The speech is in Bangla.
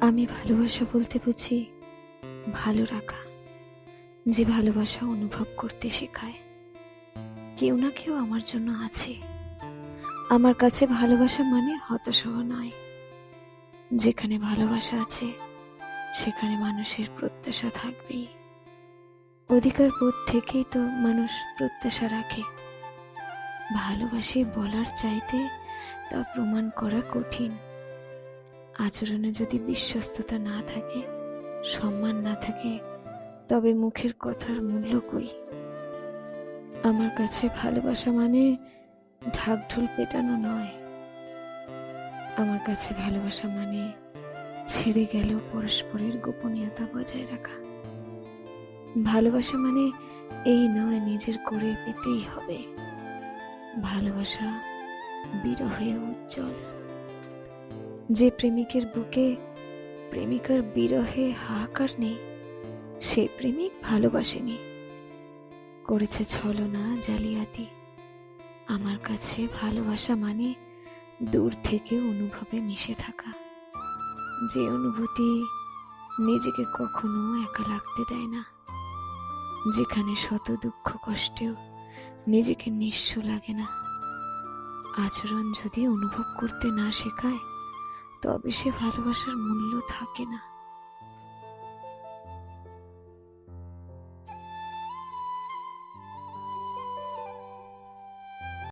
আমি ভালোবাসা বলতে বুঝি ভালো রাখা, যে ভালোবাসা অনুভব করতে শেখায়। কেউ না কেউ আমার জন্য আছে। আমার কাছে ভালোবাসা মানে হতাশ নয়। যেখানে ভালোবাসা আছে, সেখানে মানুষের প্রত্যাশা থাকবেই। অধিকার বোধ থেকেই তো মানুষ প্রত্যাশা রাখে। ভালোবাসি বলার চাইতে তা প্রমাণ করা কঠিন। আচরণে যদি বিশ্বস্ততা না থাকে, সম্মান না থাকে, তবে মুখের কথার মূল্য কই? আমার কাছে ভালোবাসা মানে ঢাকঢোল পেটানো নয়। আমার কাছে ভালোবাসা মানে ছেড়ে গেল পরস্পরের গোপনীয়তা বজায় রাখা। ভালোবাসা মানে এই নয়, নিজের করে পেতেই হবে। ভালোবাসা বিরহে উজ্জ্বল। যে প্রেমিকের বুকে প্রেমিকার বিরহে হাহাকার নেই, সে প্রেমিক ভালোবাসেনি। করেছে ছলনা জালিয়াতি। আমার কাছে ভালোবাসা মানে দূর থেকে অনুভবে মিশে থাকা। যে অনুভূতি নিজেকে কখনো একা লাগতে দেয় না। যেখানে শত দুঃখ কষ্টেও নিজেকে নিঃস্ব লাগে না। আচরণ যদি অনুভব করতে না শেখায় তবে সে ভালোবাসার মূল্য থাকে না।